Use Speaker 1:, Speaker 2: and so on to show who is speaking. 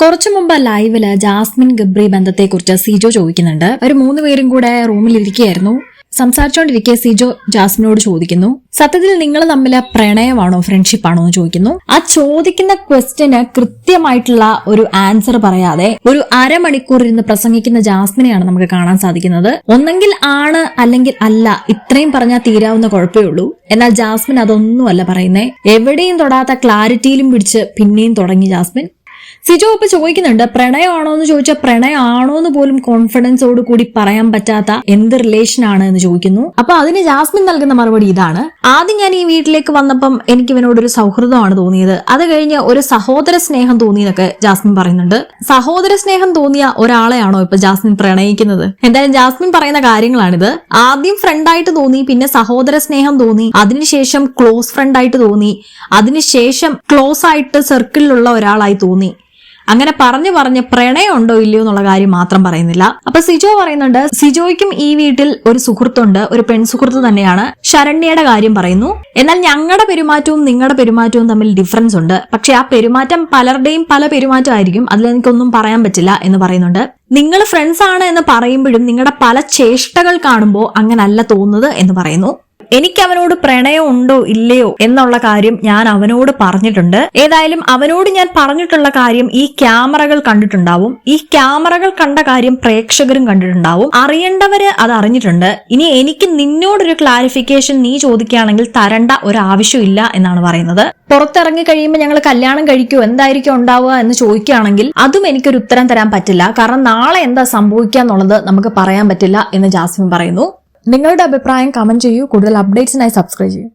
Speaker 1: കുറച്ചു മുമ്പ് ലൈവിൽ ജാസ്മിൻ ഗബ്രി ബന്ധത്തെക്കുറിച്ച് സിജോ ചോദിക്കുന്നുണ്ട്. ഒരു മൂന്ന് പേരും കൂടെ റൂമിൽ ഇരിക്കുകയായിരുന്നു. സംസാരിച്ചുകൊണ്ടിരിക്കെ സിജോ ജാസ്മിനോട് ചോദിക്കുന്നു സത്യത്തിൽ നിങ്ങൾ തമ്മിൽ പ്രണയമാണോ ഫ്രണ്ട്ഷിപ്പ് ആണോ എന്ന് ചോദിക്കുന്നു. ആ ചോദിക്കുന്ന ക്വസ്റ്റ്യന് കൃത്യമായിട്ടുള്ള ഒരു ആൻസർ പറയാതെ ഒരു അരമണിക്കൂർ ഇരുന്ന് പ്രസംഗിക്കുന്ന ജാസ്മിനെയാണ് നമുക്ക് കാണാൻ സാധിക്കുന്നത്. ഒന്നെങ്കിൽ ആണ് അല്ലെങ്കിൽ അല്ല ഇത്രയും പറഞ്ഞാൽ തീരാവുന്ന കുഴപ്പമേ ഉള്ളൂ. എന്നാൽ ജാസ്മിൻ അതൊന്നുമല്ല പറയുന്നേ. എവിടെയും തൊടാത്ത ക്ലാരിറ്റിയിലും പിടിച്ച് പിന്നെയും തുടങ്ങി ജാസ്മിൻ. സിജോ ഇപ്പൊ ചോദിക്കുന്നുണ്ട് പ്രണയമാണോ എന്ന് ചോദിച്ചാൽ പ്രണയമാണോ എന്ന് പോലും കോൺഫിഡൻസോട് കൂടി പറയാൻ പറ്റാത്ത എന്ത് റിലേഷൻ ആണ് എന്ന് ചോദിക്കുന്നു. അപ്പൊ അതിന് ജാസ്മിൻ നൽകുന്ന മറുപടി ഇതാണ്. ആദ്യം ഞാൻ ഈ വീട്ടിലേക്ക് വന്നപ്പം എനിക്ക് ഇവനോട് ഒരു സൗഹൃദമാണ് തോന്നിയത്. അത് കഴിഞ്ഞ് ഒരു സഹോദര സ്നേഹം തോന്നിയെന്നൊക്കെ ജാസ്മിൻ പറയുന്നുണ്ട്. സഹോദര സ്നേഹം തോന്നിയ ഒരാളെയാണോ ഇപ്പൊ ജാസ്മിൻ പ്രണയിക്കുന്നത്? എന്തായാലും ജാസ്മിൻ പറയുന്ന കാര്യങ്ങളാണിത്. ആദ്യം ഫ്രണ്ടായിട്ട് തോന്നി പിന്നെ സഹോദര സ്നേഹം തോന്നി അതിനുശേഷം ക്ലോസ് ഫ്രണ്ടായിട്ട് തോന്നി അതിനുശേഷം ക്ലോസ് ആയിട്ട് സർക്കിളിലുള്ള ഒരാളായി തോന്നി. അങ്ങനെ പറഞ്ഞു പറഞ്ഞ് പ്രണയം ഉണ്ടോ ഇല്ലയോ എന്നുള്ള കാര്യം മാത്രം പറയുന്നില്ല. അപ്പൊ സിജോ പറയുന്നുണ്ട് സിജോയ്ക്കും ഈ വീട്ടിൽ ഒരു സുഹൃത്തുണ്ട് ഒരു പെൺസുഹൃത്ത് തന്നെയാണ്. ശരണ്യയുടെ കാര്യം പറയുന്നു. എന്നാൽ ഞങ്ങളുടെ പെരുമാറ്റവും നിങ്ങളുടെ പെരുമാറ്റവും തമ്മിൽ ഡിഫറൻസ് ഉണ്ട്. പക്ഷെ ആ പെരുമാറ്റം പലരുടെയും പല പെരുമാറ്റമായിരിക്കും. അതിൽ എനിക്കൊന്നും പറയാൻ പറ്റില്ല എന്ന് പറയുന്നുണ്ട്. നിങ്ങൾ ഫ്രണ്ട്സ് ആണ് എന്ന് പറയുമ്പോഴും നിങ്ങളുടെ പല ചേഷ്ടകൾ കാണുമ്പോൾ അങ്ങനല്ല തോന്നുന്നത് എന്ന് പറയുന്നു. എനിക്ക് അവനോട് പ്രണയം ഉണ്ടോ ഇല്ലയോ എന്നുള്ള കാര്യം ഞാൻ അവനോട് പറഞ്ഞിട്ടുണ്ട്. ഏതായാലും അവനോട് ഞാൻ പറഞ്ഞിട്ടുള്ള കാര്യം ഈ ക്യാമറകൾ കണ്ടിട്ടുണ്ടാവും. ഈ ക്യാമറകൾ കണ്ട കാര്യം പ്രേക്ഷകരും കണ്ടിട്ടുണ്ടാവും. അറിയേണ്ടവര് അത് അറിഞ്ഞിട്ടുണ്ട്. ഇനി എനിക്ക് നിന്നോടൊരു ക്ലാരിഫിക്കേഷൻ നീ ചോദിക്കുകയാണെങ്കിൽ തരണ്ട ഒരു ആവശ്യമില്ല എന്നാണ് പറയുന്നത്. പുറത്തിറങ്ങി കഴിയുമ്പോൾ ഞങ്ങൾ കല്യാണം കഴിക്കോ എന്തായിരിക്കും ഉണ്ടാവുക എന്ന് ചോദിക്കുകയാണെങ്കിൽ അതും എനിക്കൊരു ഉത്തരം തരാൻ പറ്റില്ല. കാരണം നാളെ എന്താ സംഭവിക്കുക എന്നുള്ളത് നമുക്ക് പറയാൻ പറ്റില്ല എന്ന് ജാസ്മിൻ പറയുന്നു. നിങ്ങളുടെ അഭിപ്രായം കമന്റ് ചെയ്യൂ. കൂടുതൽ അപ്ഡേറ്റ്സിനായി സബ്സ്ക്രൈബ് ചെയ്യൂ.